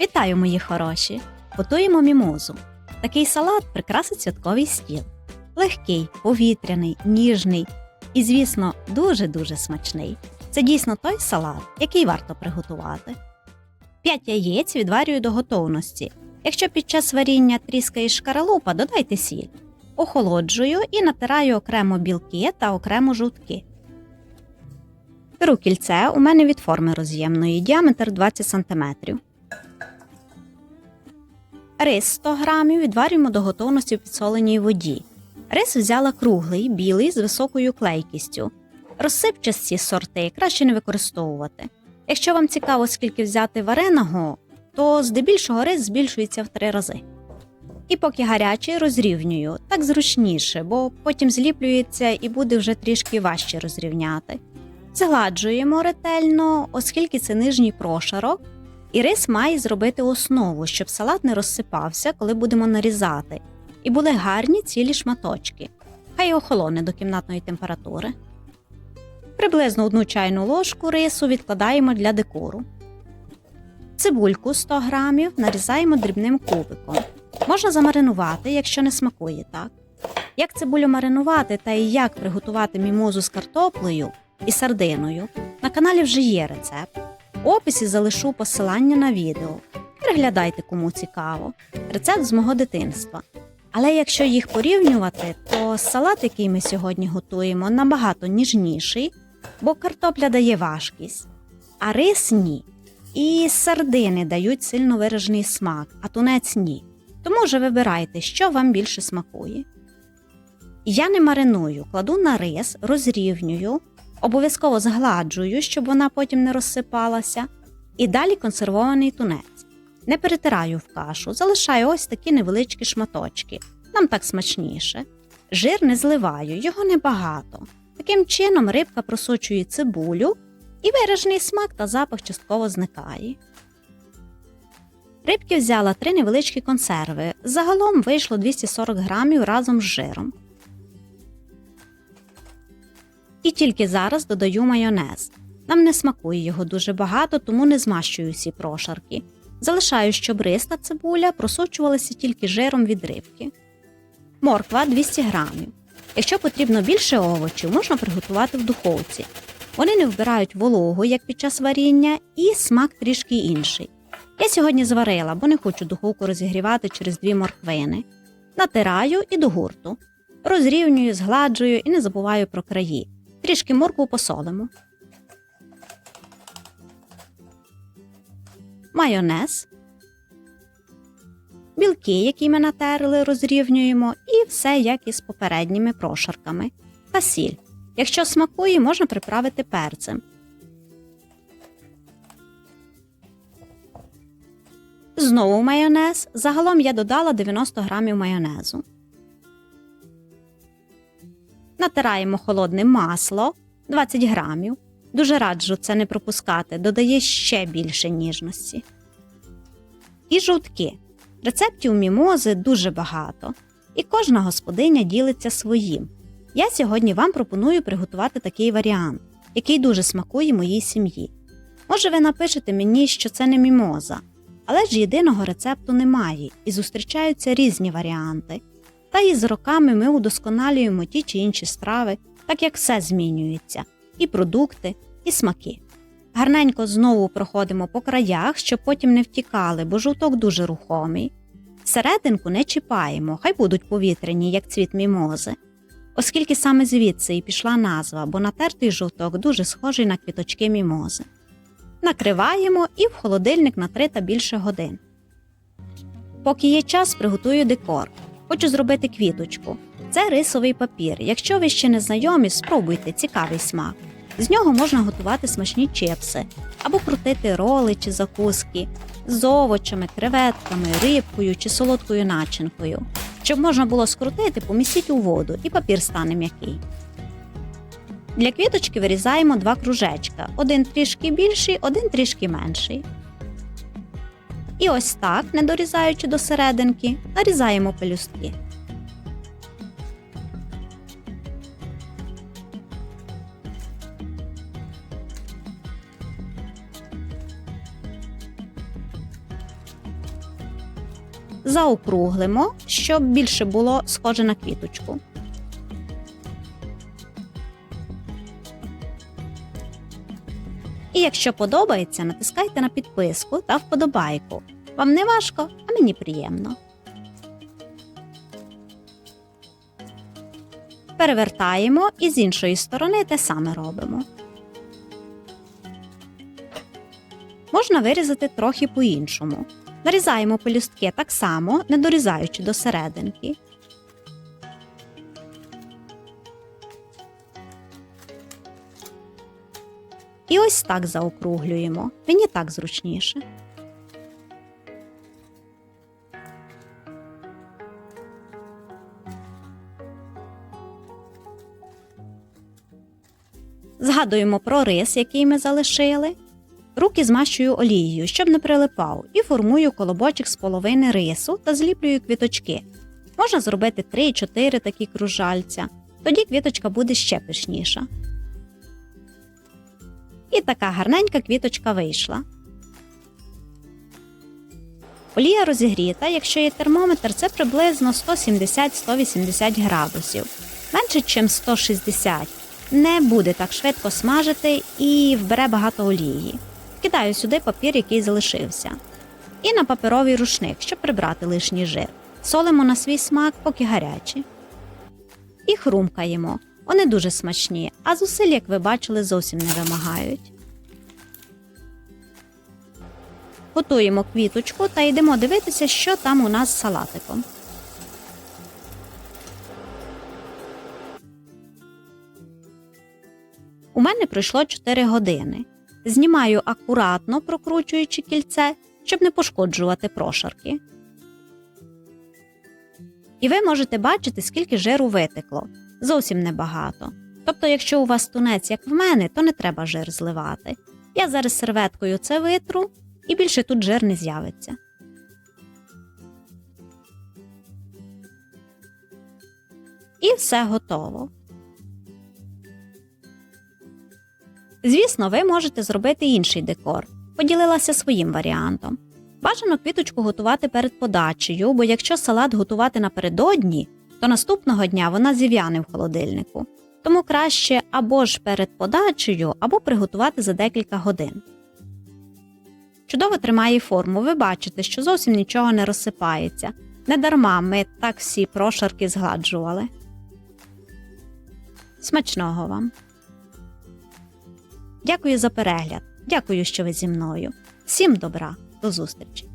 Вітаю, мої хороші! Готуємо мімозу. Такий салат прикрасить святковий стіл. Легкий, повітряний, ніжний і, звісно, дуже-дуже смачний. Це дійсно той салат, який варто приготувати. 5 яєць відварюю до готовності. Якщо під час варіння тріскає шкаралупа, додайте сіль. Охолоджую і натираю окремо білки та окремо жовтки. Беру кільце у мене від форми роз'ємної, діаметр 20 см. Рис 100 грамів відварюємо до готовності в підсоленій воді. Рис взяла круглий, білий з високою клейкістю. Розсипчасті сорти краще не використовувати. Якщо вам цікаво, скільки взяти вареного, то здебільшого рис збільшується в три рази. І поки гарячий розрівнюю, так зручніше, бо потім зліплюється і буде вже трішки важче розрівняти. Згладжуємо ретельно, оскільки це нижній прошарок, і рис має зробити основу, щоб салат не розсипався, коли будемо нарізати, і були гарні цілі шматочки. Хай охолоне до кімнатної температури. Приблизно одну чайну ложку рису відкладаємо для декору. Цибульку 100 грамів нарізаємо дрібним кубиком. Можна замаринувати, якщо не смакує так. Як цибулю маринувати та і як приготувати мімозу з картоплею і сардиною, на каналі вже є рецепт. У описі залишу посилання на відео. Переглядайте, кому цікаво. Рецепт з мого дитинства. Але якщо їх порівнювати, то салат, який ми сьогодні готуємо, набагато ніжніший, бо картопля дає важкість, а рис ні. І сардини дають сильно виражений смак, а тунець ні. Тому вже вибирайте, що вам більше смакує. Я не мариную, кладу на рис, розрівнюю, обов'язково згладжую, щоб вона потім не розсипалася, і далі консервований тунець. Не перетираю в кашу, залишаю ось такі невеличкі шматочки. Нам так смачніше. Жир не зливаю, його небагато. Таким чином рибка просочує цибулю, і виражений смак та запах частково зникає. Рибки взяла три невеличкі консерви. Загалом вийшло 240 грамів разом з жиром. І тільки зараз додаю майонез. Нам не смакує його дуже багато, тому не змащую всі прошарки. Залишаю, щоб рис та цибуля просочувалися тільки жиром від рибки. Морква 200 грамів. Якщо потрібно більше овочів, можна приготувати в духовці. Вони не вбирають вологу, як під час варіння, і смак трішки інший. Я сьогодні зварила, бо не хочу духовку розігрівати через дві морквини. Натираю і до гурту. Розрівнюю, згладжую і не забуваю про краї. Трішки моркву посолимо. Майонез. Білки, які ми натерли, розрівнюємо, і все як із попередніми прошарками. Та сіль. Якщо смакує, можна приправити перцем. Знову майонез. Загалом я додала 90 грамів майонезу. Натираємо холодне масло 20 грамів. Дуже раджу це не пропускати, додає ще більше ніжності. І жовтки. Рецептів мімози дуже багато, і кожна господиня ділиться своїм. Я сьогодні вам пропоную приготувати такий варіант, який дуже смакує моїй сім'ї. Може, ви напишете мені, що це не мімоза, але ж єдиного рецепту немає і зустрічаються різні варіанти. Та і з роками ми удосконалюємо ті чи інші страви, так як все змінюється і продукти, і смаки. Гарненько знову проходимо по краях, щоб потім не втікали, бо жовток дуже рухомий. Серединку не чіпаємо, хай будуть повітряні, як цвіт мімози. Оскільки саме звідси і пішла назва, бо натертий жовток дуже схожий на квіточки мімози. Накриваємо і в холодильник на 3 та більше годин. Поки є час, приготую декор. Хочу зробити квіточку. Це рисовий папір. Якщо ви ще не знайомі, спробуйте цікавий смак. З нього можна готувати смачні чипси або крутити роли чи закуски з овочами, креветками, рибкою чи солодкою начинкою. Щоб можна було скрутити, помістіть у воду і папір стане м'який. Для квіточки вирізаємо два кружечка: один трішки більший, один трішки менший. І ось так, не дорізаючи до серединки, нарізаємо пелюстки. заокруглимо, щоб більше було схоже на квіточку. І якщо подобається, натискайте на підписку та вподобайку. Вам не важко, а мені приємно. Перевертаємо і з іншої сторони те саме робимо. Можна вирізати трохи по-іншому. Нарізаємо пелюстки так само, не дорізаючи до серединки. І ось так заокруглюємо. Мені так зручніше. Згадуємо про рис, який ми залишили. Руки змащую олією, щоб не прилипав, і формую колобочок з половини рису та зліплюю квіточки. Можна зробити 3-4 такі кружальця, тоді квіточка буде ще пишніша. І така гарненька квіточка вийшла. Олія розігріта, якщо є термометр, це приблизно 170-180 градусів, менше, ніж 160. Не буде так швидко смажити і вбере багато олії. Кидаю сюди папір, який залишився. І на паперовий рушник, щоб прибрати лишній жир. Солимо на свій смак, поки гарячі. І хрумкаємо. Вони дуже смачні, а зусиль, як ви бачили, зовсім не вимагають. Готуємо квіточку та йдемо дивитися, що там у нас з салатиком. У мене пройшло 4 години. Знімаю акуратно, прокручуючи кільце, щоб не пошкоджувати прошарки. І ви можете бачити, скільки жиру витекло. Зовсім небагато. Тобто, якщо у вас тунець, як в мене, то не треба жир зливати. Я зараз серветкою це витру і більше тут жир не з'явиться. І все готово. Звісно, ви можете зробити інший декор. Поділилася своїм варіантом. Бажано квіточку готувати перед подачею, бо якщо салат готувати напередодні, то наступного дня вона зів'яне в холодильнику. Тому краще або ж перед подачею, або приготувати за декілька годин. Чудово тримає форму, ви бачите, що зовсім нічого не розсипається. Недарма ми так всі прошарки згладжували. Смачного вам! Дякую за перегляд. Дякую, що ви зі мною. Всім добра, до зустрічі!